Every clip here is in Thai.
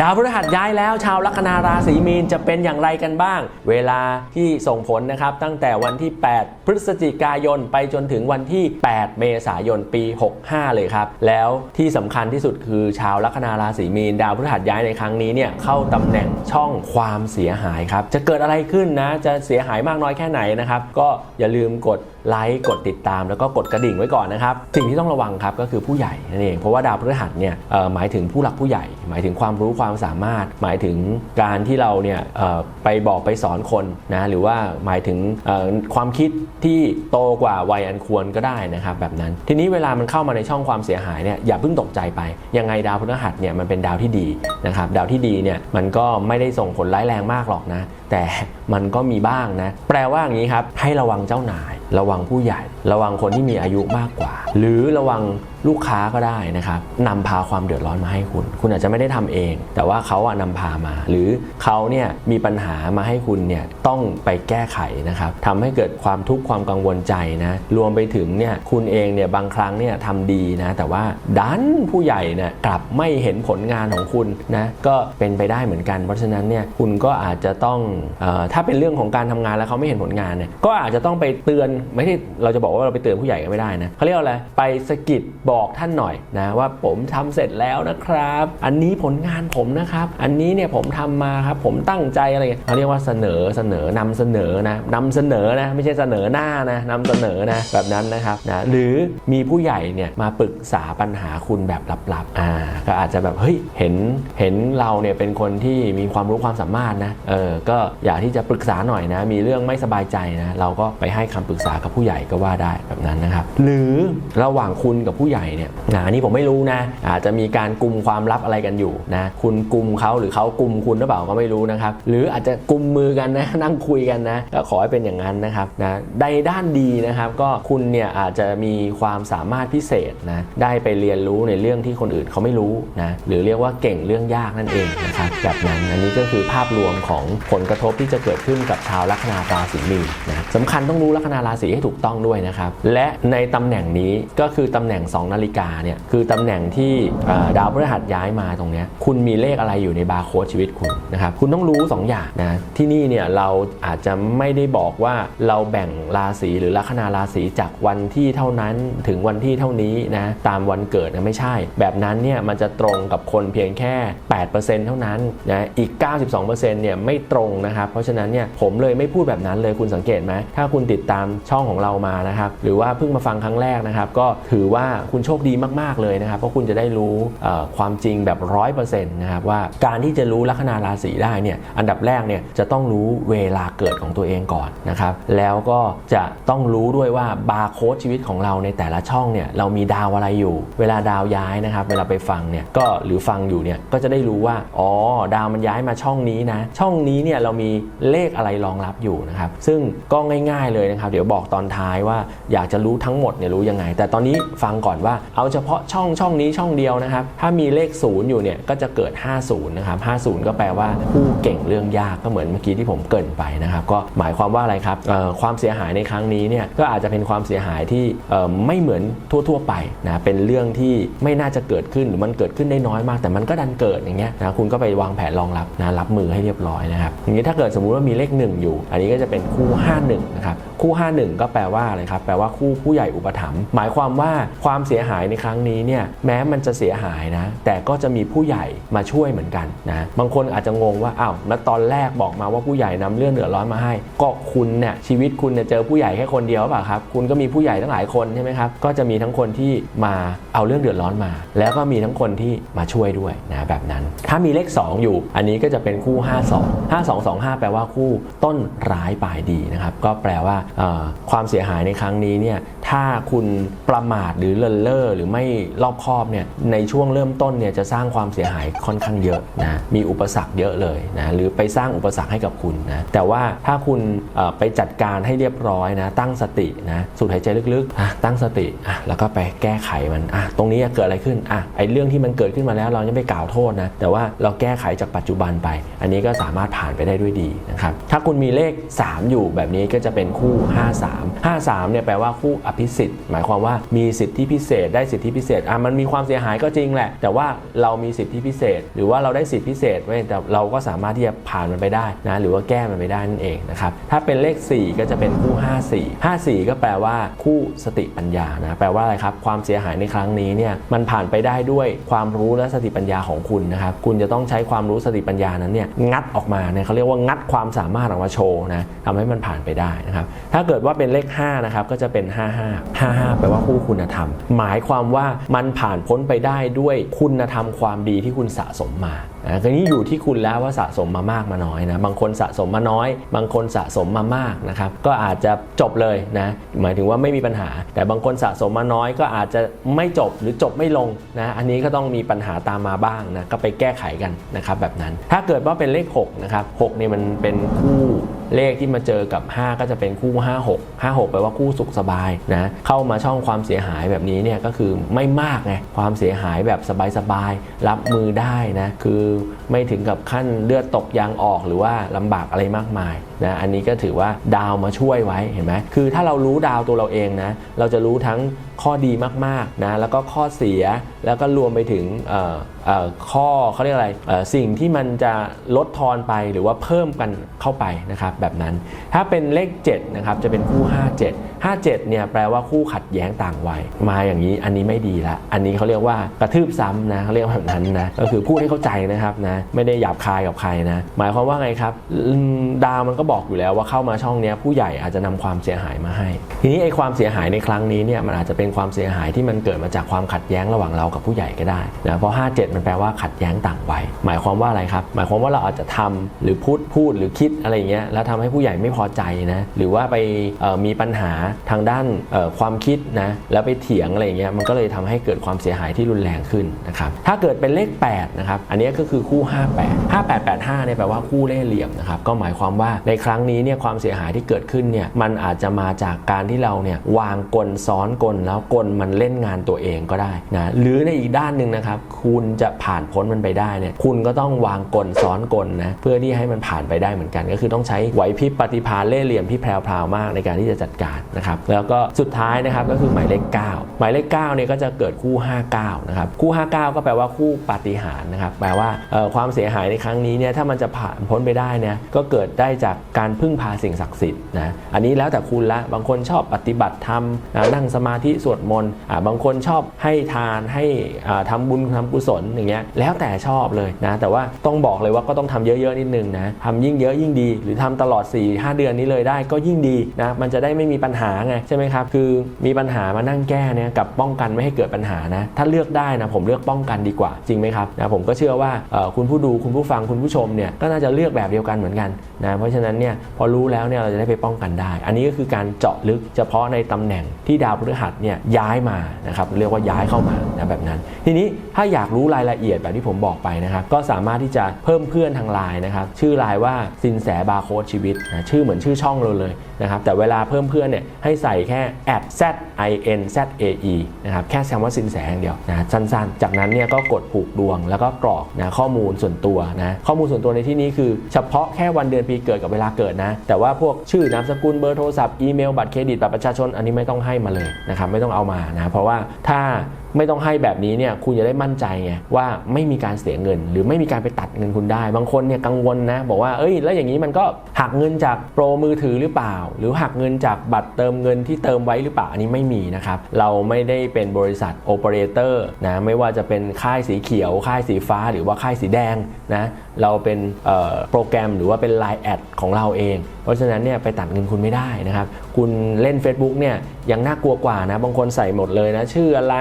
ดาวพฤหัสย้ายแล้วชาวลัคนาราศีมีนจะเป็นอย่างไรกันบ้าง เวลาที่ส่งผลนะครับตั้งแต่วันที่ 8พฤศจิกายนไปจนถึงวันที่ 8 เมษายนปี 65 เลยครับ แล้วที่สำคัญที่สุดคือชาวลัคนาราศีมีน ดาวพฤหัสย้ายในครั้งนี้เนี่ยเข้าตำแหน่งช่องความเสียหายครับ จะเกิดอะไรขึ้นนะ จะเสียหายมากน้อยแค่ไหนนะครับ ก็อย่าลืมกดไลค์กดติดตามแล้วก็กดกระดิ่งไว้ก่อนนะครับ สิ่งที่ต้องระวังครับก็คือผู้ใหญ่นั่นเองเพราะว่าดาวพฤหัสเนี่ยหมายถึงผู้หลักผู้ใหญ่ หมายถึงความรู้ความสามารถ หมายถึงการที่เราเนี่ยไปบอกไปสอนคนนะหรือว่าหมายถึงความคิดที่โตกว่าวัยอันควรก็ได้นะครับแบบนั้น ทีนี้เวลามันเข้ามาในช่องความเสียหายเนี่ยอย่าเพิ่งตกใจไป ยังไงดาวพฤหัสเนี่ยมันเป็นดาวที่ดีนะครับดาวที่ดีเนี่ยมันก็ไม่ได้ส่งผลร้ายแรงมากหรอกนะ แต่มันก็มีบ้างนะ แปลว่าอย่างนี้ครับให้ระวังเจ้านาย ระวังผู้ใหญ่ ระวังคนที่มีอายุมากกว่า หรือระวัง ลูกค้าก็ได้นะครับนำพาความเดือดร้อนมาให้คุณ คุณอาจจะไม่ได้ทำเอง แต่ว่าเขาอะนำพามา หรือเขาเนี่ยมีปัญหามาให้คุณเนี่ยต้องไปแก้ไขนะครับทำให้เกิดความทุกข์ความกังวลใจนะรวมไปถึงเนี่ยคุณเองเนี่ยบางครั้งเนี่ยทำดีนะแต่ว่าดันผู้ใหญ่เนี่ยกลับไม่เห็นผลงานของคุณนะก็เป็นไปได้เหมือนกัน เพราะฉะนั้นเนี่ยคุณก็อาจจะต้องออถ้าเป็นเรื่องของการทำงานแล้วเขาไม่เห็นผลงานเนี่ยก็อาจจะต้องไปเตือนไม่ใช่เราจะบอกว่าเราไปเตือนผู้ใหญ่ก็ไม่ได้นะเขาเรียกว่าอะไรไปสกิดบอกท่านหน่อยนะว่าผมทำเสร็จแล้วนะครับ อันนี้ผลงานผมนะครับ อันนี้เนี่ยผมทำมาครับผมตั้งใจอะไรเงี้ยเขาเรียกว่าเสนอเสนอนำเสนอนะนำเสนอนะไม่ใช่เสนอหน้านะนำเสนอนะแบบนั้นนะครับนะหรือมีผู้ใหญ่เนี่ยมาปรึกษาปัญหาคุณแบบลับๆอ่าก็อาจจะแบบเฮ้ยเห็นเห็นเราเนี่ยเป็นคนที่มีความรู้ความสามารถนะเออก็อยากที่จะปรึกษาหน่อยนะ มีเรื่องไม่สบายใจนะเราก็ไปให้คำปรึกษากับผู้ใหญ่ก็ว่าได้แบบนั้นนะครับ หรือระหว่างคุณกับผู้ใหญ่เนี่ยนะอันนี้ผมไม่รู้นะ อาจจะมีการกลุ่มความลับอะไรกันอยู่นะ คุณกลุ่มเขาหรือเขากลุ่มคุณหรือเปล่าก็ไม่รู้นะครับ หรืออาจจะกลุ่มมือกันนะนั่งคุยกันนะก็ขอให้เป็นอย่างนั้นนะครับนะในด้านดีนะครับ ก็คุณเนี่ยอาจจะมีความสามารถพิเศษนะได้ไปเรียนรู้ในเรื่องที่คนอื่นเขาไม่รู้นะหรือเรียกว่าเก่งเรื่องยากนั่นเองนะครับแบบนั้นอันนี้ก็คือภาพรวมของผลกระทบที่จะเกิดขึ้นกับชาวลัคนาราศีมีนนะสำคัญต้องรู้ลัคนาราศีให้ถูกต้องด้วยนะครับและในตำแหน่งนี้ก็คือตำแหน่ง2นาฬิกาเนี่ยคือตำแหน่งที่ดาวพฤหัสย้ายมาตรงนี้คุณมีเลขอะไรอยู่ในบาร์โค้ดชีวิตคุณนะครับคุณต้องรู้ 2 อย่างนะที่นี่เนี่ยเราอาจจะไม่ได้บอกว่าเราแบ่งราศีหรือลัคนาราศีจากวันที่เท่านั้นถึงวันที่เท่านี้นะตามวันเกิดนะไม่ใช่ แบบนั้นเนี่ยมันจะตรงกับคนเพียงแค่ 8%เท่านั้นนะอีก 92%เนี่ยไม่ตรงนะครับเพราะฉะนั้นเนี่ยผมเลยไม่พูดแบบนั้นเลยคุณสังเกตไหมถ้าคุณติดตามช่องของเรามานะครับหรือว่าเพิ่งมาฟังครั้งแรกนะครับก็ถือว่าคุณโชคดีมากๆเลยนะครับเพราะคุณจะได้รู้ความจริงแบบร้อยเปอร์เซ็นต์นะครับว่าการที่จะรู้ลัคนาราศีได้เนี่ยอันดับแรกเนี่ยจะต้องรู้เวลาเกิดของตัวเองก่อนนะครับแล้วก็จะต้องรู้ด้วยว่าบาร์โค้ดชีวิตของเราในแต่ละช่องเนี่ยเรามีดาวอะไรอยู่ เวลาดาวย้ายนะครับ เวลาไปฟังเนี่ยก็หรือฟังอยู่เนี่ยก็จะได้รู้ว่าอ๋อดาวมันย้ายมาช่องนี้นะ ช่องนี้เนี่ยเรามีเลขอะไรรองรับอยู่นะครับ ซึ่งก็ง่าย ๆเลยนะครับ เดี๋ยวบอกตอนท้ายว่าอยากจะรู้ทั้งหมดเนี่ยรู้ยังไง แต่ตอนนี้ฟังก่อนว่าเอาเฉพาะช่องช่องนี้ช่องเดียวนะครับ ถ้ามีเลขศูนย์อยู่เนี่ยก็จะเกิด 50 นะครับ 50 ก็แปลว่าผู้เก่งเรื่องยากก็เหมือนเมื่อกี้ที่ผมเกินไปนะครับ ก็หมายความว่าอะไรครับความเสียหายในครั้งนี้เนี่ยก็อาจจะเป็นความเสียหายที่ไม่เหมือนทั่ว ๆ ไปนะเป็นเรื่องที่ไม่น่าจะเกิดขึ้นหรือมันเกิดขึ้นได้น้อยมาก แต่มันก็ดันเกิดอย่างเงี้ยนะคุณก็ไปวางแผนรองรับนะรับมือให้เรียบร้อยนะครับอย่างนี้ถ้าเกิดสมมุติว่ามีเลข 1 อยู่ อันนี้ก็จะเป็นคู่ 51 นะครับ คู่ 51 ก็แปลว่าอะไรครับแปลว่าคู่ผู้ใหญ่อุปถัมภ์หมายความว่าความเสียหายในครั้งนี้เนี่ยแม้มันจะเสียหายนะ แต่ก็จะมีผู้ใหญ่มาช่วยเหมือนกันนะบางคนอาจจะงงว่าอ้าวแล้วตอนแรกบอกมาว่าผู้ใหญ่นำเรื่องเดือดร้อนมาให้ ก็คุณเนี่ยชีวิตคุณเนี่ยเจอผู้ใหญ่แค่คนเดียวเปล่าครับคุณก็มีผู้ใหญ่ตั้งหลายคนใช่ไหมครับก็จะมีทั้งคนที่มาเอาเรื่องเดือดร้อนมา แล้วก็มีทั้งคนที่มาช่วยด้วยนะแบบนั้น ถ้ามีเลข 2 อยู่ อันนี้ก็จะเป็นคู่ 52 5225 แปลว่าคู่ต้นร้ายปลายดีนะครับก็แปลว่าความเสียหายในครั้งนี้เนี่ยถ้าคุณประมาทหรือเลินเล่อหรือไม่รอบคอบเนี่ยในช่วงเริ่มต้นเนี่ยจะสร้างความเสียหายค่อนข้างเยอะนะมีอุปสรรคเยอะเลยนะหรือไปสร้างอุปสรรคให้กับคุณนะแต่ว่าถ้าคุณไปจัดการให้เรียบร้อยนะตั้งสตินะสูดหายใจลึกๆตั้งสติอะแล้วก็ไปแก้ไขมันอะตรงนี้เกิดอะไรขึ้นอะไอเรื่องที่มันเกิดขึ้นมาแล้วเราจะไปกล่าวโทษนะแต่ว่าเราแก้ไขจากปัจจุบันไป อันนี้ก็สามารถผ่านไปได้ด้วยดีนะครับถ้าคุณมีเลข 3 อยู่แบบนี้ก็จะเป็นคู่53 53เนี่ยแปลว่าคู่อภิสิทธิ์ หมายความว่ามีสิทธิพิเศษ ได้สิทธิพิเศษอะมันมีความเสียหายก็จริงแหละ แต่ว่าเรามีสิทธิพิเศษ หรือว่าเราได้สิทธิพิเศษไว้แต่เราก็สามารถที่จะผ่านมันไปได้นะหรือว่าแก้มันไปได้นั่นเองนะครับถ้าเป็นเลข 4 ก็จะเป็นคู่ 54 54 ก็แปลว่าคู่สติปัญญานะแปลว่าอะไรครับความเสียหายในครั้งนี้เนี่ยมันผ่านไปได้ด้วยความรู้และสติปัญญาของคุณนะครับคุณจะต้องใช้ความรู้สติปัญญานั้นเนี่ยงัดออกมาเนี่ยเขาเรียกว่างัดความสามารถออกมาโชว์นะทำให้มันผ่านไปได้นะครับถ้าเกิดว่าเป็นเลข5นะครับก็จะเป็น 55 55 แปลว่าคู่คุณธรรม หมายความว่ามันผ่านพ้นไปได้ด้วยคุณธรรมความดีที่คุณสะสมมา นะทีนี้อยู่ที่คุณแล้วว่าสะสมมามากมาน้อยนะ บางคนสะสมมาน้อย บางคนสะสมมามากนะครับ ก็อาจจะจบเลยนะ หมายถึงว่าไม่มีปัญหา แต่บางคนสะสมมาน้อยก็อาจจะไม่จบหรือจบไม่ลงนะ อันนี้ก็ต้องมีปัญหาตามมาบ้างนะ ก็ไปแก้ไขกันนะครับแบบนั้น ถ้าเกิดว่าเป็นเลข6นะครับ6เนี่ยมันเป็นคู่เลขที่มาเจอกับ 5 ก็จะเป็นคู่ 56 56แปลว่าคู่สุขสบายนะ เข้ามาช่องความเสียหายแบบนี้เนี่ยก็คือไม่มากไง ความเสียหายแบบสบายๆ รับมือได้นะ คือไม่ถึงกับขั้นเลือดตกยางออกหรือว่าลำบากอะไรมากมายนะอันนี้ก็ถือว่าดาวมาช่วยไว้เห็นไหมคือถ้าเรารู้ดาวตัวเราเองนะเราจะรู้ทั้ง ข้อดีมากๆนะแล้วก็ข้อเสียแล้วก็รวมไปถึงข้อเขาเรียกอะไรสิ่งที่มันจะลดทอนไปหรือว่าเพิ่มกันเข้าไปนะครับแบบนั้น ถ้าเป็นเลข7นะครับจะเป็นคู่ 57 57เนี่ยแปลว่าคู่ขัดแย้งต่างวัยมาอย่างนี้อันนี้ไม่ดีละอันนี้เขาเรียกว่ากระทืบซ้ำนะเขาเรียกแบบนั้นนะก็คือพูดให้เข้าใจนะครับนะไม่ได้หยาบคายกับใครนะหมายความว่าไงครับดาวมันก็บอกอยู่แล้วว่าเข้ามาช่องนี้ผู้ใหญ่อาจจะนำความเสียหายมาให้ ทีนี้ไอ้ความเสียหายในครั้งนี้เนี่ยมันอาจจะเป็นความเสียหายที่มันเกิดมาจากความขัดแย้งระหว่างเรากับผู้ใหญ่ก็ได้นะเพราะ 57 มันแปลว่าขัดแย้งต่างวัยหมายความว่าอะไรครับหมายความว่าเราอาจจะทำหรือพูดพูดหรือคิดอะไรอย่างเงี้ยแล้วทำให้ผู้ใหญ่ไม่พอใจนะหรือว่าไปมีปัญหาทางด้านความคิดนะแล้วไปเถียงอะไรอย่างเงี้ยมันก็เลยทำให้เกิดความเสียหายที่รุนแรงขึ้นนะครับถ้าเกิดเป็นเลข8นะครับอันนี้ก็คือคู่ 58 5885เนี่ยแปลว่าคู่เล่เหลี่ยมนะครับก็หมายความว่าในครั้งนี้เนี่ยความเสียหายที่เกิดขึ้นเนี่ยมันอาจจะมาจากการที่เราเนี่ยวางกลซ้อนกลแล้วกลมันเล่นงานตัวเองก็ได้นะหรือในอีกด้านหนึ่งนะครับ คุณจะผ่านพ้นมันไปได้เนี่ยคุณก็ต้องวางกลซ้อนกลนะเพื่อที่ให้มันผ่านไปได้เหมือนกัน ก็คือต้องใช้ไหวพริบปฏิภาณเล่ห์เหลี่ยมที่แพรวๆมากในการที่จะจัดการนะครับแล้วก็สุดท้ายนะครับก็คือหมายเลข 9 หมายเลข9เนี่ยก็จะเกิดคู่ 59นะครับคู่ 59 ก็แปลว่าคู่ปฏิหารนะครับแปลว่าความเสียหายในครั้งนี้เนี่ยถ้ามันจะผ่านพ้นไปได้เนี่ยก็เกิดได้จากการพึ่งพาสิ่งศักดิ์สิทธิ์นะอันนี้แล้วแต่คุณละบางคนชอบปฏิบัติธรรมนั่งสมาธิสวดมนต์บางคนชอบให้ทานให้อ่าทำบุญทำกุศลอย่างเงี้ยแล้วแต่ชอบเลยนะ แต่ว่าต้องบอกเลยว่าก็ต้องทำเยอะๆนิดนึงนะทำยิ่งเยอะยิ่งดี หรือทำตลอด 4-5 เดือนนี้เลยได้ก็ยิ่งดีนะมันจะได้ไม่มีปัญหาไงใช่ไหมครับคือมีปัญหามานั่งแก้เนี่ยกับป้องกันไม่ให้เกิดปัญหานะถ้าเลือกได้นะผมเลือกป้องกันดีกว่าจริงไหมครับนะผมก็เชื่อว่าคุณผู้ดูคุณผู้ฟังคุณผู้ชมเนี่ยก็น่าจะเลือกแบบเดียวกันเหมือนกันนะเพราะฉะนั้นเนี่ยพอรู้แล้วเนี่ยเราจะได้ไปป้องกันได้ อันนี้ก็คือการเจาะลึกเฉพาะในตำแหน่งที่ดาวพฤหัสเนี่ยย้ายมานะครับเรียกว่าย้ายเข้ามานะแบบนั้น ทีนี้ถ้าอยากรู้รายละเอียดแบบที่ผมบอกไปนะครับก็สามารถที่จะเพิ่มเพื่อนทางไลน์นะครับชื่อไลน์ว่าสินแสบาร์โค้ดชีวิตนะชื่อเหมือนชื่อช่องเราเลย นะครับแต่เวลาเพิ่มเพื่อนเนี่ยให้ใส่แค่ at z i n z a e นะครับแค่คำว่าสินแสอย่างเดียวนะสั้นๆ จากนั้นเนี่ยก็กดผูกดวงแล้วก็กรอกนะข้อมูลส่วนตัวนะข้อมูลส่วนตัวในที่นี้คือ เฉพาะแค่วันเดือนปีเกิดกับเวลาเกิดนะ แต่ว่าพวกชื่อนามสกุลเบอร์โทรศัพท์อีเมลบัตรเครดิตบัตรประชาชนอันนี้ไม่ต้องให้มาเลยนะครับไม่ต้องเอามานะเพราะว่าถ้า ไม่ต้องให้แบบนี้เนี่ยคุณจะได้มั่นใจไงว่าไม่มีการเสียเงิน หรือไม่มีการไปตัดเงินคุณได้ บางคนเนี่ยกังวลนะ บอกว่าเอ้ย แล้วอย่างนี้มันก็หักเงินจากโปรมือถือหรือเปล่า หรือหักเงินจากบัตรเติมเงินที่เติมไว้หรือเปล่าอันนี้ไม่มีนะครับเราไม่ได้เป็นบริษัทโอเปอเรเตอร์นะไม่ว่าจะเป็นค่ายสีเขียว ค่ายสีฟ้าหรือว่าค่ายสีแดงนะเราเป็นโปรแกรมหรือว่าเป็น Line แอดของเราเอง เพราะฉะนั้นเนี่ยไปตัดเงินคุณไม่ได้นะครับ คุณเล่น Facebook เนี่ยยังน่ากลัวกว่านะ บางคนใส่หมดเลยนะ ชื่ออะไร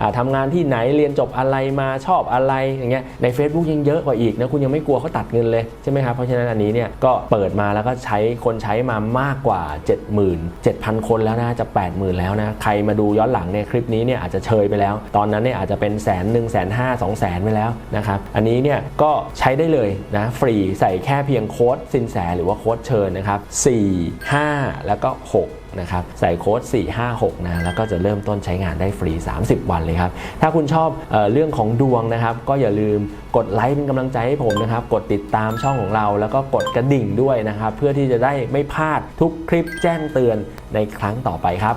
อ่าทำงานที่ไหนเรียนจบอะไรมาชอบอะไรอย่างเงี้ยใน Facebook ยังเยอะกว่าอีกนะคุณยังไม่กลัวเขาตัดเงินเลยใช่ไหมครับเพราะฉะนั้นอันนี้เนี่ยก็เปิดมาแล้วก็ใช้คนใช้มามากกว่า70,000 7,000 คนแล้วนะจะ 80,000 แล้วนะใครมาดูย้อนหลังเนี่ยคลิปนี้เนี่ยอาจจะเชยไปแล้ว ตอนนั้นเนี่ยอาจจะเป็นแสนหนึ่งแสนห้าสองแสนไปแล้วนะครับอันนี้เนี่ยก็ใช้ได้เลยนะฟรีใส่แค่เพียงโค้ดสินแสหรือว่าโค้ดเชิญนะครับ4 5 แล้วก็ 6นะครับใส่โค้ด 456 นะ แล้วก็จะเริ่มต้นใช้งานได้ฟรี 30 วันเลยครับ ถ้าคุณชอบเออเรื่องของดวงนะครับ ก็อย่าลืมกดไลค์เป็นกำลังใจให้ผมนะครับ กดติดตามช่องของเรา แล้วก็กดกระดิ่งด้วยนะครับ เพื่อที่จะได้ไม่พลาดทุกคลิปแจ้งเตือนในครั้งต่อไปครับ